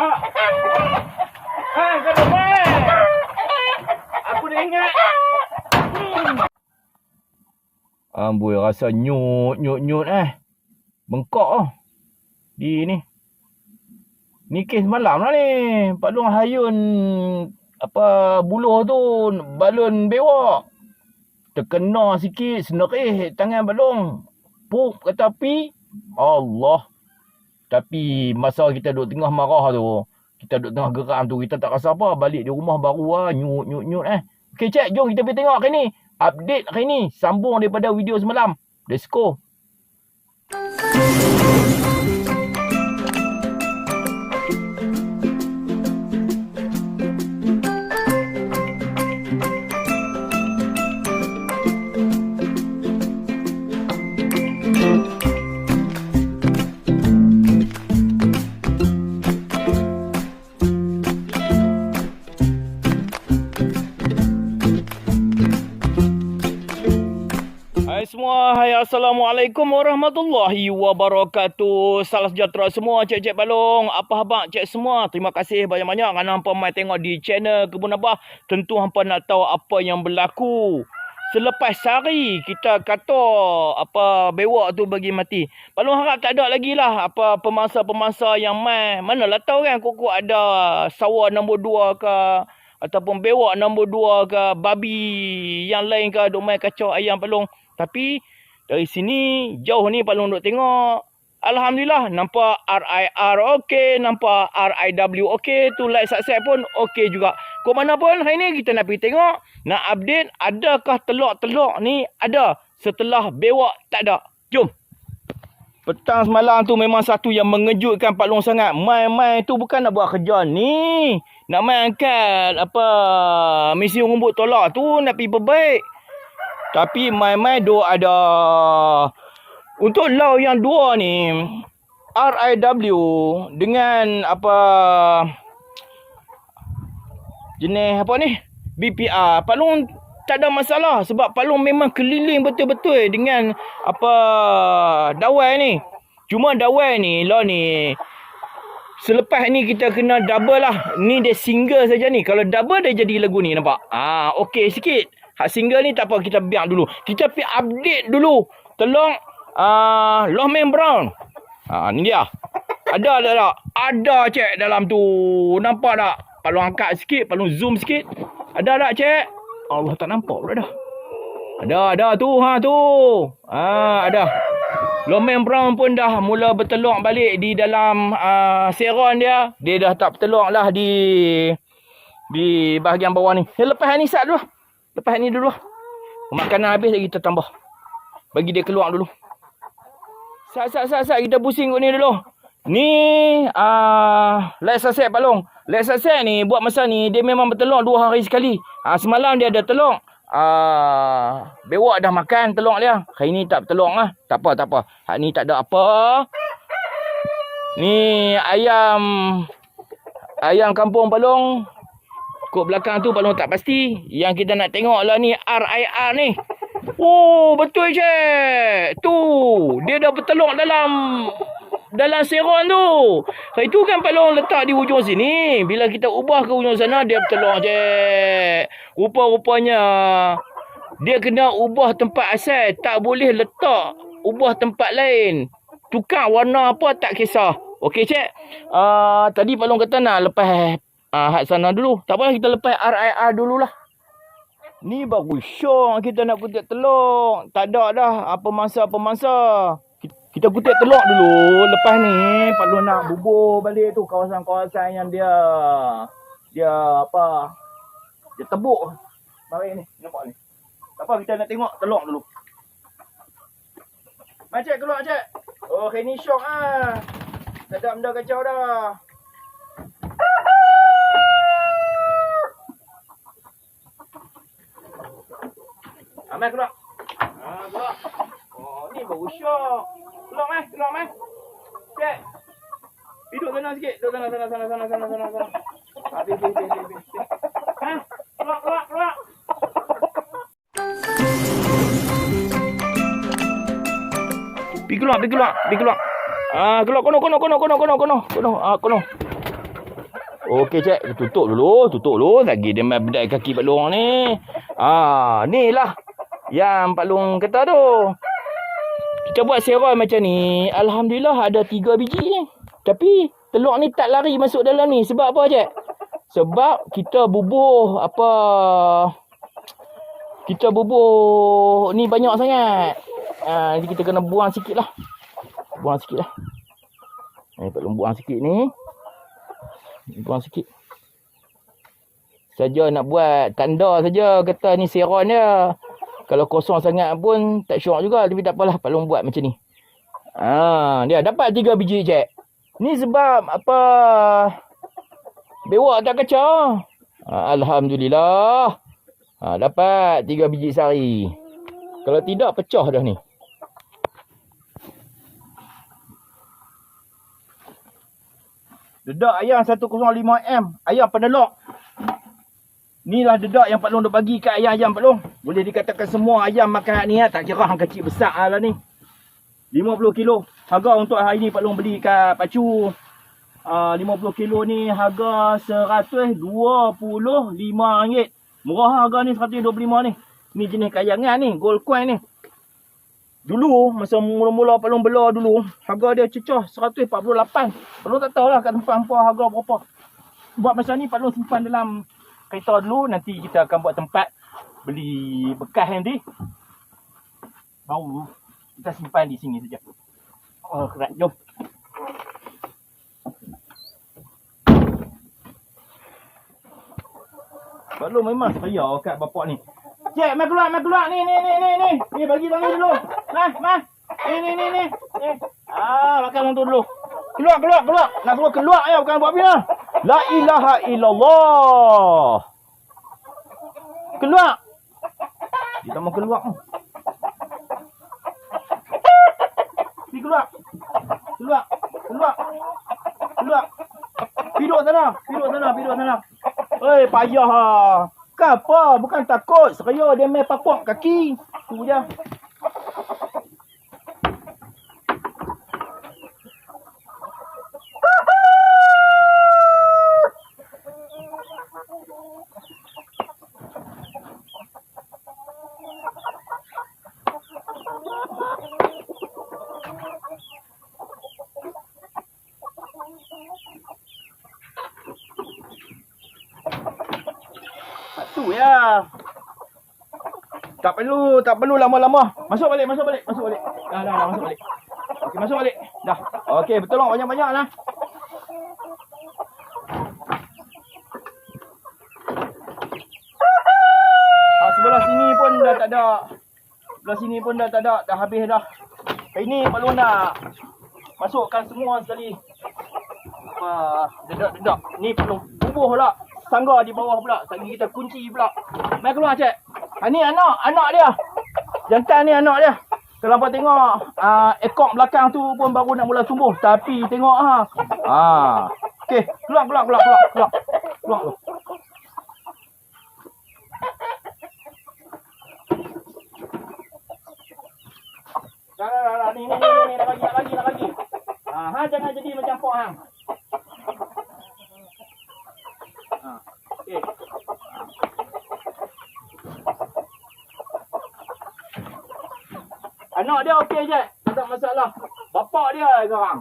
Pak. Hai, kau. Aku dah ingat. Amboi rasa nyut nyut nyut eh. Bengkok oh. Di ni. Ni kes malam lah ni. Pak Long hayun apa buluh tu balon bewak. Terkena sikit senerih tangan balong. Pup ke tepi. Allah. Tapi masa kita duduk tengah marah tu, kita duduk tengah geram tu, kita tak rasa apa. Balik di rumah baru lah, nyut, nyut, nyut eh. Okey cik, jom kita pergi tengok hari ni. Update hari ni, sambung daripada video semalam. Let's go. Semua, hai Assalamualaikum warahmatullahi wabarakatuh. Salam sejahtera semua cik-cik balong. Apa khabar cik semua? Terima kasih banyak-banyak kerana hampa mai tengok di channel Kebun Abah. Tentu hampa nak tahu apa yang berlaku. Selepas sehari kita kata apa bewak tu bagi mati. Balong harap tak ada lagi lah apa pemangsa-pemangsa yang mai. Manalah tahu kan kok ada sawa nombor dua ke ataupun bewak nombor dua ke babi yang lain ke duk main kacau ayam palung tapi dari sini jauh ni Pak Long duk tengok. Alhamdulillah nampak RIR okey, nampak RIW okey, tu like subscribe pun okey juga. Kau mana pun hari ni kita nak pergi tengok, nak update adakah telok-telok ni ada setelah bewak tak ada. Jom. Petang semalam tu memang satu yang mengejutkan Pak Long sangat. Mai-mai tu bukan nak buat kerja ni. Nak main angkat apa misi rumput tolak tu nak pergi perbaik. Tapi mai-mai do ada untuk law yang dua ni RIW dengan apa jenis apa ni BPR Pak Long tak ada masalah sebab Pak Long memang keliling betul-betul dengan apa dawai ni. Cuma dawai ni lah ni Selepas ni kita kena double lah. Ni dia single saja ni. Kalau double dia jadi lagu ni nampak. Ah, okey sikit. Hak single ni tak apa kita biar dulu. Kita pergi update dulu. Tolong ah uh, Lohman Brown. Ah ni dia. Ada ada tak? Ada cek dalam tu. Nampak tak? Palu angkat sikit, palu zoom sikit. Ada tak cek? Allah tak nampak pula dah. Ada ada tu ha tu. Ah ada. Lomen Brown pun dah mula bertelur balik di dalam uh, seron dia. Dia dah tak bertelur lah di di bahagian bawah ni. Eh, lepas ni sat dulu. Lepas ni dulu. Makanan habis lagi kita tambah. Bagi dia keluar dulu. Sat sat sat sat kita pusing kot ni dulu. Ni uh, Let's Set Palong. Let's Set ni buat masa ni dia memang bertelur dua hari sekali. Uh, semalam dia ada telur. Ah, bewak dah makan telur dia. Hari ni tak telur lah. Tak apa, tak apa. Hari ni tak ada apa. Ni ayam ayam kampung Palong. Kok belakang tu Palong tak pasti. Yang kita nak tengok lah ni RIR ni. Oh, betul je. Tu, dia dah bertelur dalam dalam seron tu. Hari tu kan Pak Long letak di hujung sini. Bila kita ubah ke hujung sana, dia bertelur je. Rupa-rupanya, dia kena ubah tempat asal. Tak boleh letak ubah tempat lain. Tukar warna apa, tak kisah. Okey, cik. Uh, tadi Pak Long kata nak lepas uh, hat sana dulu. Tak apa, kita lepas RIR dululah. Ni baru syok kita nak kutip telur. Tak ada dah apa masa-apa masa. Kita kutip telur dulu. Lepas ni, Long nak bubur balik tu kawasan-kawasan yang dia dia apa dia tebuk. Mari ni, nampak ni. Tak apa kita nak tengok telur dulu. Mai cik keluar cik. Oh, hari ni syok ah. Tak ada benda kacau dah. Amai keluar. Ah, keluar. Oh, ni baru syok. Keluar mai, keluar mai. Cik. Duduk sana sikit. Duduk sana, sana, sana, sana, sana, sana. Habis, habis, habis, habis. Ha? Keluar, keluar, keluar. Pergi keluar, pergi keluar, pergi keluar. Ah, keluar kono, kono, kono, kono, kono, kono, kono. Ah, kono. Okey cek, tutup dulu, tutup dulu. Lagi dia main bedai kaki Pak Long ni. Ah, ni lah yang Pak Long kata tu. Kita buat serai macam ni. Alhamdulillah ada tiga biji ni. Tapi telur ni tak lari masuk dalam ni. Sebab apa cek? Sebab kita bubuh apa... Kita bubuh ni banyak sangat. Ah, jadi kita kena buang sikit lah. Buang sikit lah. Ni Pak Long buang sikit ni. Buang sikit. Saja nak buat tanda saja kata ni seron dia. Kalau kosong sangat pun tak syok juga. Tapi tak apalah. Pak Long buat macam ni. Ha, dia dapat tiga biji cek. Ni sebab apa... Bewak tak kacau. Ha, Alhamdulillah. Ha, dapat tiga biji sari. Kalau tidak pecah dah ni. Dedak ayam 105M. Ayam penelok. Inilah dedak yang Pak Long dah bagi kat ayam-ayam Pak Long. Boleh dikatakan semua ayam makan ni lah. Tak kira hang kecil besar lah ni. 50 kilo. Harga untuk hari ni Pak Long beli kat Pacu. Uh, 50 kilo ni harga RM125. Murah harga ni RM125 ni. Ni jenis kayangan ni. Gold coin ni. Dulu, masa mula-mula Pak Long bela dulu, harga dia cecah RM148. Pak Long tak tahulah kat tempat hampa harga berapa. Buat masa ni Pak Long simpan dalam kereta dulu. Nanti kita akan buat tempat beli bekas nanti. Baru kita simpan di sini saja. Oh, kerat. Jom. Long memang saya kat bapak ni. Cik, mai keluar, mai keluar. Ni, ni, ni, ni, ni. Ni, bagi tangan dulu. Mah, mah. Ni, ni, ni, ni. Ah, makan untuk dulu. Keluar, keluar, keluar. Nak keluar, keluar ya. Bukan buat apa La ilaha illallah. Keluar. Dia tak mau keluar. Ni keluar. Keluar. Keluar. Keluar. Piduk sana. Piduk sana. Piduk sana. Hei, payah. Apa? Bukan takut. Seraya dia main papak kaki. Tu je. Tu ya. Tak perlu, tak perlu lama-lama. Masuk balik, masuk balik, masuk balik. Dah, dah, dah, masuk balik. Okey, masuk balik. Dah. Okey, betul lah banyak-banyak lah. Ha, sebelah sini pun dah tak ada. Sebelah sini pun dah tak ada, dah habis dah. Ini perlu nak masukkan semua sekali. Apa, dedak-dedak. Ni perlu bubuh pula tangga di bawah pula. Lagi kita kunci pula. Mai keluar cik. Ha, ni anak, anak dia. Jantan ni anak dia. Kalau apa tengok uh, ekor belakang tu pun baru nak mula tumbuh. Tapi tengok ha. Ha. Okey, keluar keluar keluar keluar keluar. Keluar. Dah, dah, dah, ni, ni, ni, nak bagi, nak bagi, nak bagi. Ha, ha, jangan jadi macam pok hang. Anak dia okey je. Tak ada masalah. Bapak dia sekarang.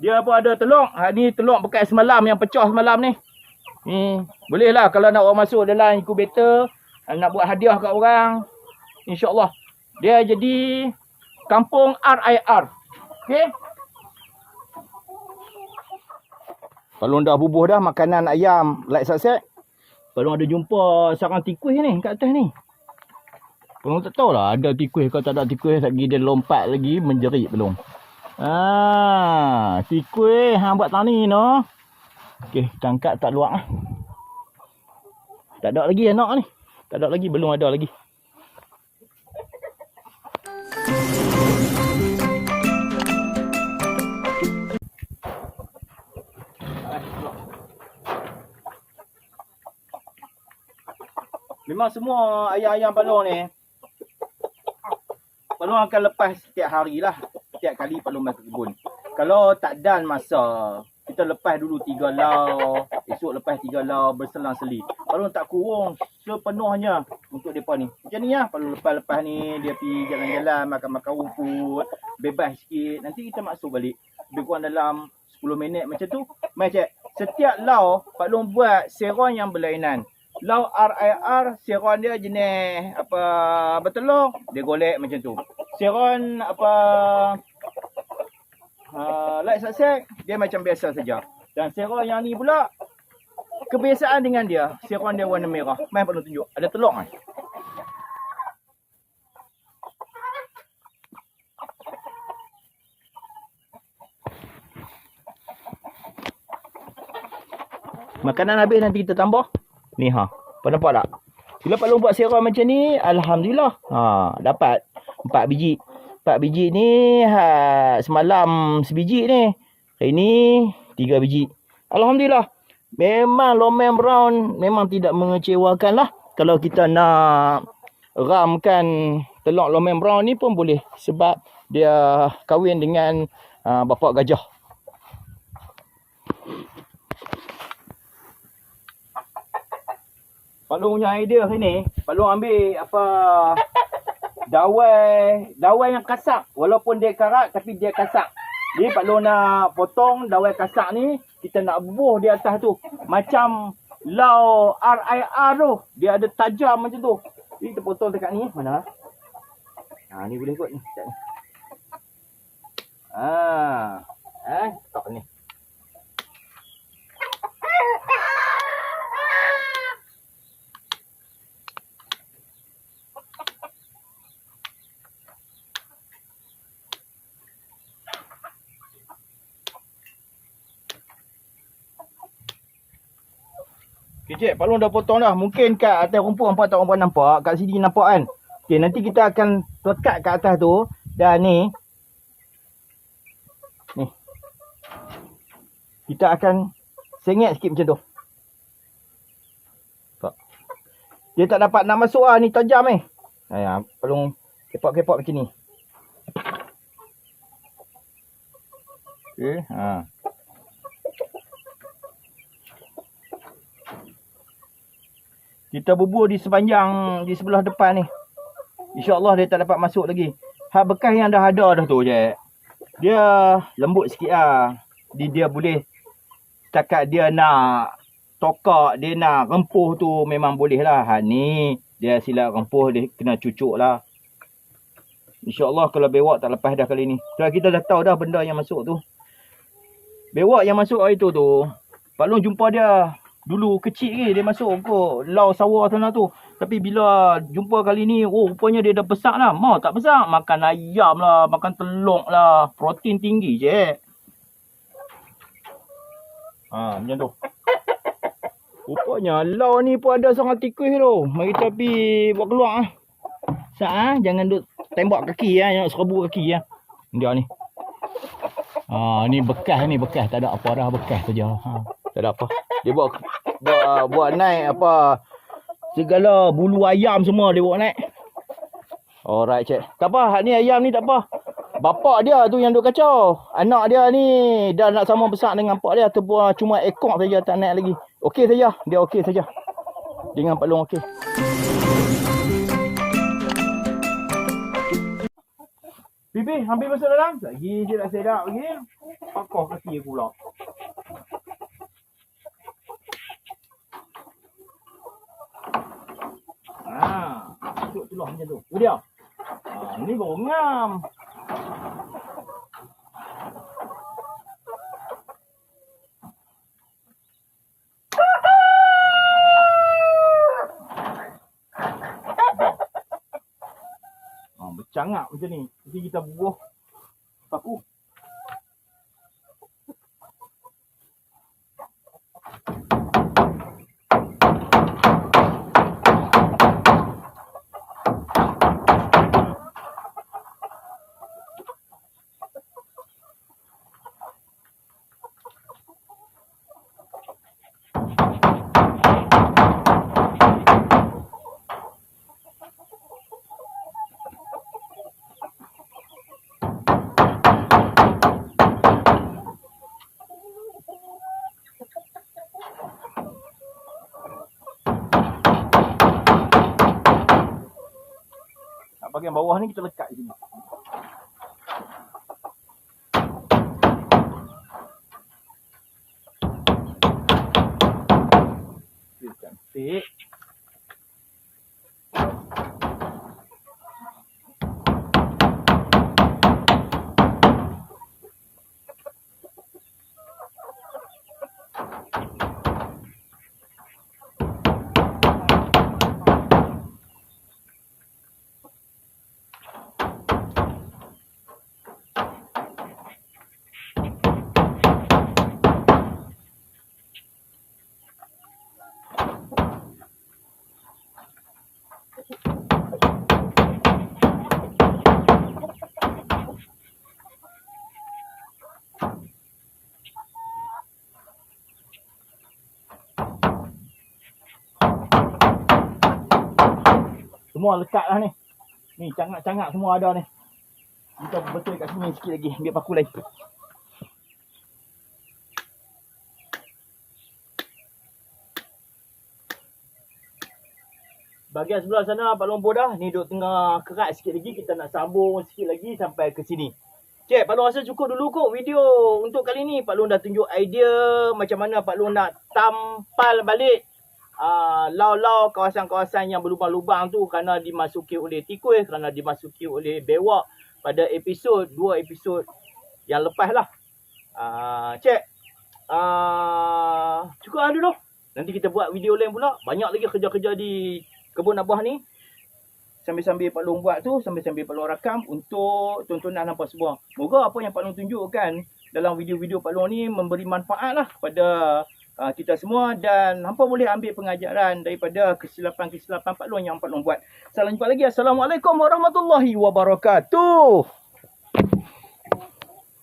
Dia pun ada telur. Ha, ni telur bekas semalam yang pecah semalam ni. Ni, boleh lah kalau nak orang masuk dalam inkubator. Nak buat hadiah kat orang. InsyaAllah. Dia jadi kampung RIR. Okey? Kalau dah bubuh dah makanan ayam like sunset. Kalau ada jumpa sarang tikus ni kat atas ni. Kalau tak tahu lah ada tikus kalau tak ada tikus lagi dia lompat lagi menjerit belum. Ah, sikui hang buat tani no. Okey, tangkap tak luak ah. Tak ada lagi anak ni. Tak ada lagi, belum ada lagi. Memang semua ayam-ayam balong ni Balong akan lepas setiap harilah Setiap kali main ke kebun. Kalau tak dan masa, kita lepas dulu tiga lau. Esok lepas tiga lau berselang-seli. Palung tak kurung sepenuhnya untuk mereka ni. Macam ni lah. Palung lepas-lepas ni dia pergi jalan-jalan, makan-makan rumput. Bebas sikit. Nanti kita masuk balik. Lebih kurang dalam 10 minit macam tu. Mai cek. Setiap lau, Palung buat seron yang berlainan. Lau RIR seron dia jenis apa bertelur dia golek macam tu. Seron apa uh, light success dia macam biasa saja. Dan seron yang ni pula kebiasaan dengan dia seron dia warna merah. Mai perlu tunjuk. Ada telur kan? Makanan habis nanti kita tambah. Ni ha. Apa nampak tak? Bila Pak Long buat seram macam ni, Alhamdulillah. Ha, dapat 4 biji. 4 biji ni ha, semalam sebiji ni. Hari ni 3 biji. Alhamdulillah. Memang lomen brown memang tidak mengecewakan lah. Kalau kita nak ramkan telur lomen brown ni pun boleh. Sebab dia kahwin dengan uh, bapak gajah. Pak Long punya idea hari ni, Pak Long ambil apa dawai, dawai yang kasak. Walaupun dia karat tapi dia kasak. Jadi Pak Long nak potong dawai kasak ni, kita nak bubuh di atas tu. Macam lau RIR tu. Dia ada tajam macam tu. Jadi kita potong dekat ni. Mana? Ha, ni boleh kot ni. Ha. Eh, tak ni. Cik. Pak Long dah potong dah. Mungkin kat atas rumput hampa tak hampa nampak. Kat sini nampak kan? Okay, nanti kita akan lekat kat atas tu. Dan ni. Ni. Kita akan sengit sikit macam tu. Tak. Dia tak dapat nak masuk lah. Ni tajam. Eh. Ayah, Pak Long kepok-kepok macam ni. Okay, ha. Kita bubur di sepanjang di sebelah depan ni. InsyaAllah dia tak dapat masuk lagi. Hak bekas yang dah ada dah tu je. Dia lembut sikit lah. Dia, dia boleh setakat dia nak tokak, dia nak rempuh tu memang boleh lah. Ha ni dia silap rempuh dia kena cucuk lah. InsyaAllah kalau bewak tak lepas dah kali ni. Kalau kita dah tahu dah benda yang masuk tu. Bewak yang masuk hari tu tu. Pak Long jumpa dia Dulu kecil ke dia masuk ke lau sawah sana tu. Tapi bila jumpa kali ni, oh rupanya dia dah besar lah. Mau tak besar? Makan ayam lah, makan telur lah. Protein tinggi je. Ha, macam tu. Rupanya lau ni pun ada sangat tikus tu. Mari pergi buat keluar ah. Sat ah, jangan duk tembak kaki ah, jangan serbu kaki ah. Dia ni. Ha, ni bekas ni bekas, tak ada apa dah bekas saja. Ha, tak ada apa. Dia buat buat, buat naik apa segala bulu ayam semua dia buat naik. Alright cik. Tak apa, hak ni ayam ni tak apa. Bapak dia tu yang duk kacau. Anak dia ni dah nak sama besar dengan pak dia ataupun cuma ekor saja tak naik lagi. Okey saja. Dia okey saja. Dengan Pak Long okey. Bibi, hampir masuk dalam. Lagi je tak sedap lagi. Pakoh kaki aku pula. Masuk celuh macam tu. Oh dia. Ha, ni baru ngam. Ha, bercangak macam ni. Jadi kita bubuh paku. Bahagian bawah ni kita lekat sini. Okay, cantik. Semua lekat lah ni. Ni cangak-cangak semua ada ni. Kita betul kat sini sikit lagi. Biar paku lagi. Bahagian sebelah sana Pak Long dah. Ni duk tengah kerat sikit lagi. Kita nak sambung sikit lagi sampai ke sini. Cik, Pak Long rasa cukup dulu kot video untuk kali ni. Pak Long dah tunjuk idea macam mana Pak Long nak tampal balik uh, lau-lau kawasan-kawasan yang berlubang-lubang tu kerana dimasuki oleh tikus, kerana dimasuki oleh bewak pada episod, dua episod yang lepas lah. Uh, cik, uh, cukup lah dulu. Nanti kita buat video lain pula. Banyak lagi kerja-kerja di kebun abah ni. Sambil-sambil Pak Long buat tu, sambil-sambil Pak Long rakam untuk tontonan apa semua. Moga apa yang Pak Long tunjukkan dalam video-video Pak Long ni memberi manfaat lah kepada uh, kita semua dan hampa boleh ambil pengajaran daripada kesilapan-kesilapan Pak Long yang Pak Long buat. Salam jumpa lagi. Assalamualaikum warahmatullahi wabarakatuh.